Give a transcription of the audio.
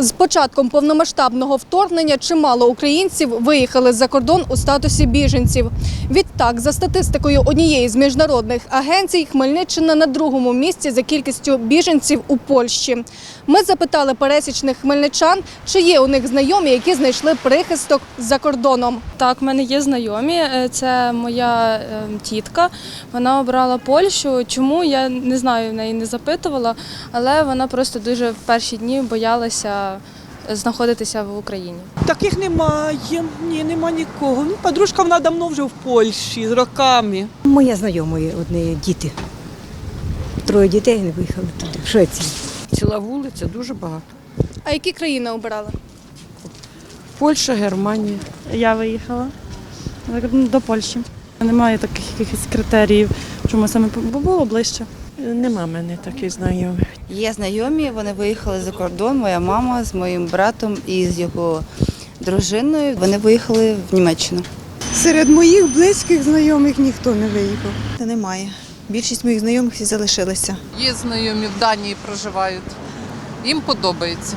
З початком повномасштабного вторгнення чимало українців виїхали за кордон у статусі біженців. Відтак, за статистикою однієї з міжнародних агенцій, Хмельниччина на другому місці за кількістю біженців у Польщі. Ми запитали пересічних хмельничан, чи є у них знайомі, які знайшли прихисток за кордоном. Так, в мене є знайомі. Е, Це моя е, тітка. Вона обрала Польщу. Чому я не знаю, в неї не запитувала, але вона просто дуже в перші дні боялася знаходитися в Україні. Таких немає, ні, нема нікого. Ну, подружка вона давно вже в Польщі з роками. Моя знайомої одні діти. Троє дітей не виїхали туди, в Швецію. Ціла вулиця дуже багато. А які країни обирали? Польща, Германія. Я виїхала до Польщі. Немає таких якихось критеріїв, чому саме бо було ближче. Нема мене таких знайомих. Є знайомі, вони виїхали за кордон. Моя мама з моїм братом і з його дружиною. Вони виїхали в Німеччину. Серед моїх близьких знайомих ніхто не виїхав. Немає. Більшість моїх знайомих і залишилися. Є знайомі в Данії проживають. Їм подобається.